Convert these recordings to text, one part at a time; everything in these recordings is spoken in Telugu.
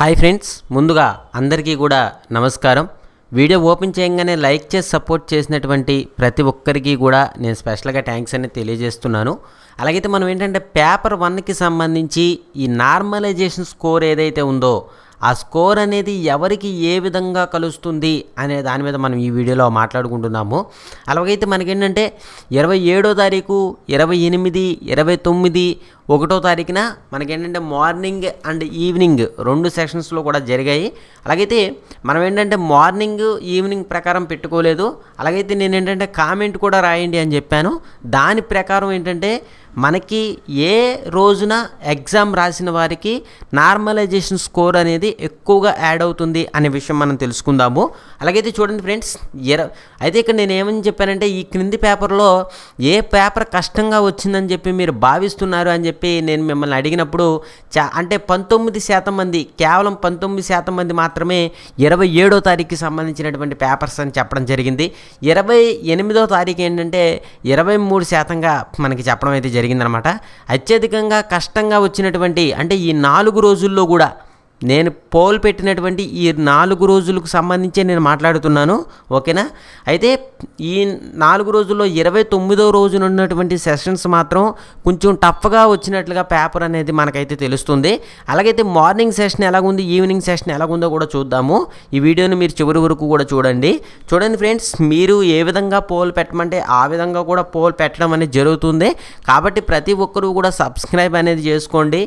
హాయ్ ఫ్రెండ్స్ ముందుగా అందరికీ కూడా నమస్కారం. వీడియో ఓపెన్ చేయగానే లైక్ చేసి సపోర్ట్ చేసినటువంటి ప్రతి ఒక్కరికి కూడా నేను స్పెషల్గా థ్యాంక్స్ అనేది తెలియజేస్తున్నాను. అలాగైతే మనం ఏంటంటే పేపర్ వన్కి సంబంధించి ఈ నార్మలైజేషన్ స్కోర్ ఏదైతే ఉందో ఆ స్కోర్ అనేది ఎవరికి ఏ విధంగా కలుస్తుంది అనే దాని మీద మనం ఈ వీడియోలో మాట్లాడుకుంటున్నాము. అలాగైతే మనకేంటంటే ఇరవై ఏడో తారీఖు ఇరవై ఎనిమిది ఇరవై తొమ్మిది ఒకటో తారీఖున మనకేంటంటే మార్నింగ్ అండ్ ఈవినింగ్ రెండు సెషన్స్లో కూడా జరిగాయి. అలాగైతే మనం ఏంటంటే మార్నింగ్ ఈవినింగ్ ప్రకారం పెట్టుకోలేదు. అలాగైతే నేను ఏంటంటే కామెంట్ కూడా రాయండి అని చెప్పాను. దాని ప్రకారం ఏంటంటే మనకి ఏ రోజున ఎగ్జామ్ రాసిన వారికి నార్మలైజేషన్ స్కోర్ అనేది ఎక్కువగా యాడ్ అవుతుంది అనే విషయం మనం తెలుసుకుందాము. అలాగైతే చూడండి ఫ్రెండ్స్ ఇర అయితే ఇక్కడ నేను ఏమని చెప్పానంటే ఈ క్రింది పేపర్లో ఏ పేపర్ కష్టంగా వచ్చిందని చెప్పి మీరు భావిస్తున్నారు అని చెప్పి నేను మిమ్మల్ని అడిగినప్పుడు చా అంటే పంతొమ్మిది శాతం మంది కేవలం పంతొమ్మిది శాతం మంది మాత్రమే ఇరవై ఏడో తారీఖుకి సంబంధించినటువంటి పేపర్స్ అని చెప్పడం జరిగింది. ఇరవై ఎనిమిదో తారీఖు ఏంటంటే ఇరవై మూడు శాతంగా మనకి చెప్పడం అయితే జరిగిందనమాట. అత్యధికంగా కష్టంగా వచ్చినటువంటి అంటే ఈ నాలుగు రోజుల్లో కూడా నేను పోల్ పెట్టినటువంటి ఈ నాలుగు రోజులకు సంబంధించి నేను మాట్లాడుతున్నాను ఓకేనా? అయితే ఈ నాలుగు రోజుల్లో ఇరవై తొమ్మిదో రోజున ఉన్నటువంటి సెషన్స్ మాత్రం కొంచెం టఫ్గా వచ్చినట్లుగా పేపర్ అనేది మనకైతే తెలుస్తుంది. అలాగైతే మార్నింగ్ సెషన్ ఎలాగుంది ఈవినింగ్ సెషన్ ఎలాగుందో కూడా చూద్దాము. ఈ వీడియోని మీరు చివరి వరకు కూడా చూడండి. చూడండి ఫ్రెండ్స్ మీరు ఏ విధంగా పోల్ పెట్టమంటే ఆ విధంగా కూడా పోల్ పెట్టడం అనేది జరుగుతుంది. కాబట్టి ప్రతి ఒక్కరూ కూడా సబ్స్క్రైబ్ అనేది చేసుకోండి.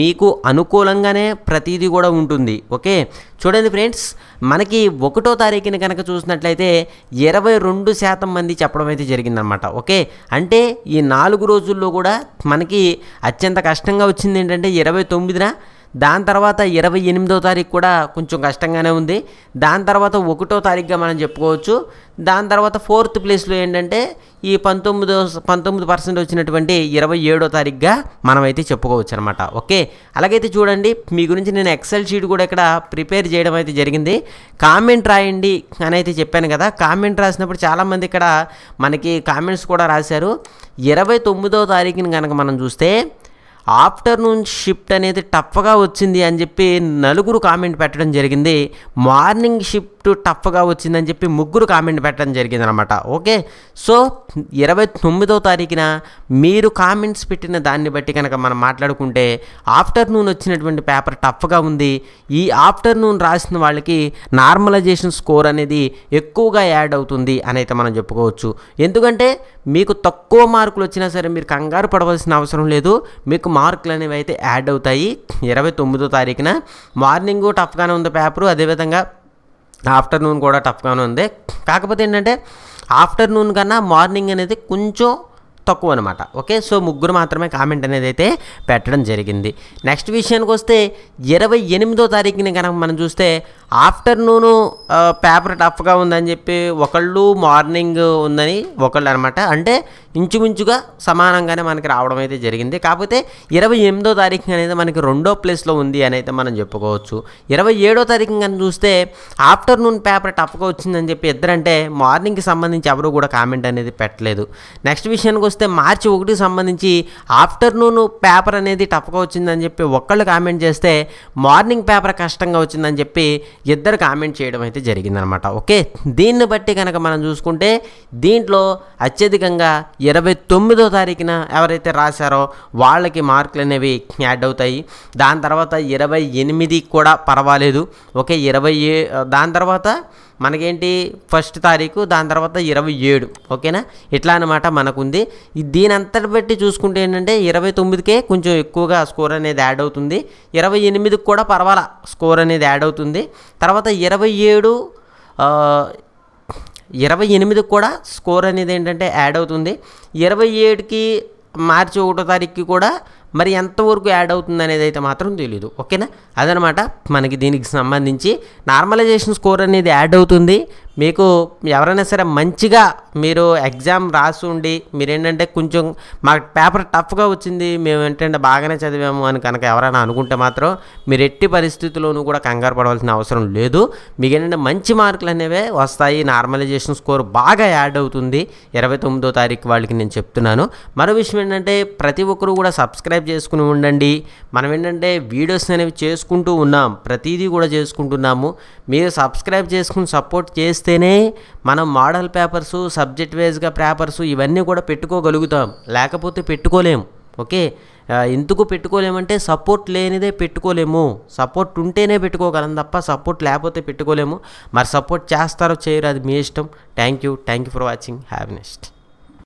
మీకు అనుకూలంగానే ప్రతిదీ కూడా ఉంటుంది. ఓకే? చూడండి ఫ్రెండ్స్ మనకి ఒకటో తారీఖున కనుక చూసినట్లయితే ఇరవై రెండు శాతం మంది చెప్పడం అయితే జరిగిందనమాట ఓకే? అంటే ఈ నాలుగు రోజుల్లో కూడా మనకి అత్యంత కష్టంగా వచ్చింది ఏంటంటే ఇరవై తొమ్మిదిన దాని తర్వాత ఇరవై ఎనిమిదో తారీఖు కూడా కొంచెం కష్టంగానే ఉంది. దాని తర్వాత ఒకటో తారీఖుగా మనం చెప్పుకోవచ్చు. దాని తర్వాత ఫోర్త్ ప్లేస్లో ఏంటంటే ఈ పంతొమ్మిదో పంతొమ్మిది పర్సెంట్ వచ్చినటువంటి ఇరవై ఏడో తారీఖుగా మనమైతే చెప్పుకోవచ్చు అనమాట ఓకే? అలాగైతే చూడండి మీ గురించి నేను ఎక్సెల్ షీట్ కూడా ఇక్కడ ప్రిపేర్ చేయడం అయితే జరిగింది. కామెంట్ రాయండి అని అయితే చెప్పాను కదా. కామెంట్ రాసినప్పుడు చాలామంది ఇక్కడ మనకి కామెంట్స్ కూడా రాశారు. ఇరవై తొమ్మిదో తారీఖుని కనుక మనం చూస్తే ఆఫ్టర్నూన్ షిఫ్ట్ అనేది టఫ్గా వచ్చింది అని చెప్పి నలుగురు కామెంట్ పెట్టడం జరిగింది. మార్నింగ్ షిఫ్ట్ టఫ్గా వచ్చిందని చెప్పి ముగ్గురు కామెంట్ పెట్టడం జరిగింది అనమాట ఓకే? సో ఇరవై తొమ్మిదో తారీఖున మీరు కామెంట్స్ పెట్టిన దాన్ని బట్టి కనుక మనం మాట్లాడుకుంటే ఆఫ్టర్నూన్ వచ్చినటువంటి పేపర్ టఫ్గా ఉంది. ఈ ఆఫ్టర్నూన్ రాసిన వాళ్ళకి నార్మలైజేషన్ స్కోర్ అనేది ఎక్కువగా యాడ్ అవుతుంది అని అయితే మనం చెప్పుకోవచ్చు. ఎందుకంటే మీకు తక్కువ మార్కులు వచ్చినా సరే మీరు కంగారు పడవలసిన అవసరం లేదు. మీకు మార్కులు అనేవి అయితే యాడ్ అవుతాయి? ఇరవై తొమ్మిదో తారీఖున. మార్నింగ్ టఫ్గానే ఉంది పేపరు అదేవిధంగా ఆఫ్టర్నూన్ కూడా టఫ్గానే ఉంది. కాకపోతే ఏంటంటే ఆఫ్టర్నూన్ కన్నా మార్నింగ్ అనేది కొంచెం తక్కువ అనమాట ఓకే? సో ముగ్గురు మాత్రమే కామెంట్ అనేది అయితే పెట్టడం జరిగింది. నెక్స్ట్ విషయానికి వస్తే ఇరవై ఎనిమిదో తారీఖుని కనుక మనం చూస్తే ఆఫ్టర్నూను పేపర్ టఫ్గా ఉందని చెప్పి ఒకళ్ళు మార్నింగ్ ఉందని ఒకళ్ళు అనమాట. అంటే ఇంచుమించుగా సమానంగానే మనకి రావడం అయితే జరిగింది. కాకపోతే ఇరవై ఎనిమిదో తారీఖు అనేది మనకి రెండో ప్లేస్లో ఉంది అని అయితే మనం చెప్పుకోవచ్చు. ఇరవై ఏడో తారీఖు కానీ చూస్తే ఆఫ్టర్నూన్ పేపర్ టఫ్గా వచ్చిందని చెప్పి ఇద్దరంటే మార్నింగ్కి సంబంధించి ఎవరు కూడా కామెంట్ అనేది పెట్టలేదు. నెక్స్ట్ విషయానికి వస్తే మార్చి ఒకటికి సంబంధించి ఆఫ్టర్నూన్ పేపర్ అనేది టఫ్గా వచ్చిందని చెప్పి ఒక్కళ్ళు కామెంట్ చేస్తే మార్నింగ్ పేపర్ కష్టంగా వచ్చిందని చెప్పి ఇద్దరు కామెంట్ చేయడం అయితే జరిగిందనమాట. ఓకే? దీన్ని బట్టి కనుక మనం చూసుకుంటే దీంట్లో అత్యధికంగా ఇరవై తొమ్మిదో తారీఖున ఎవరైతే రాశారో వాళ్ళకి మార్కులు అనేవి యాడ్ అవుతాయి. దాని తర్వాత ఇరవై ఎనిమిది కూడా పర్వాలేదు. ఓకే ఇరవై ఏ దాని తర్వాత మనకేంటి? ఫస్ట్ తారీఖు దాని తర్వాత ఇరవై ఏడు. ఓకేనా? ఇట్లా అనమాట మనకుంది. దీని అంతటి బట్టి చూసుకుంటే ఏంటంటే ఇరవై తొమ్మిదికే కొంచెం ఎక్కువగా స్కోర్ అనేది యాడ్ అవుతుంది. ఇరవై ఎనిమిదికి కూడా పర్వాలా స్కోర్ అనేది యాడ్ అవుతుంది. తర్వాత ఇరవై ఏడు ఇరవై ఎనిమిదికి కూడా స్కోర్ అనేది ఏంటంటే యాడ్ అవుతుంది. ఇరవై ఏడుకి మార్చి ఒకటో తారీఖుకి కూడా మరి ఎంతవరకు యాడ్ అవుతుంది అనేది అయితే మాత్రం తెలియదు ఓకేనా? అదనమాట మనకి దీనికి సంబంధించి నార్మలైజేషన్ స్కోర్ అనేది యాడ్ అవుతుంది. మీకు ఎవరైనా సరే మంచిగా మీరు ఎగ్జామ్ రాసి ఉండి మీరేంటంటే కొంచెం మాకు పేపర్ టఫ్గా వచ్చింది మేము ఏంటంటే బాగానే చదివాము అని కనుక ఎవరైనా అనుకుంటే మాత్రం మీరు ఎట్టి పరిస్థితుల్లోనూ కూడా కంగారు పడవలసిన అవసరం లేదు. మీకు ఏంటంటే మంచి మార్కులు అనేవే వస్తాయి. నార్మలైజేషన్ స్కోర్ బాగా యాడ్ అవుతుంది. ఇరవై తొమ్మిదో తారీఖు వాళ్ళకి నేను చెప్తున్నాను. మరో విషయం ఏంటంటే ప్రతి ఒక్కరు కూడా సబ్స్క్రైబ్ చేసుకుని ఉండండి. మనం ఏంటంటే వీడియోస్ అనేవి చేసుకుంటూ ఉన్నాం. ప్రతిదీ కూడా చేసుకుంటున్నాము. మీరు సబ్స్క్రైబ్ చేసుకుని సపోర్ట్ చేస్తేనే మనం మోడల్ పేపర్సు సబ్జెక్ట్ వైజ్గా పేపర్స్ ఇవన్నీ కూడా పెట్టుకోగలుగుతాం. లేకపోతే పెట్టుకోలేము ఓకే? ఎందుకు పెట్టుకోలేమంటే సపోర్ట్ లేనిదే పెట్టుకోలేము. సపోర్ట్ ఉంటేనే పెట్టుకోగలం తప్ప సపోర్ట్ లేకపోతే పెట్టుకోలేము. మరి సపోర్ట్ చేస్తారో చేయరు అది మీ ఇష్టం. Thank you. Thank you for watching. Have next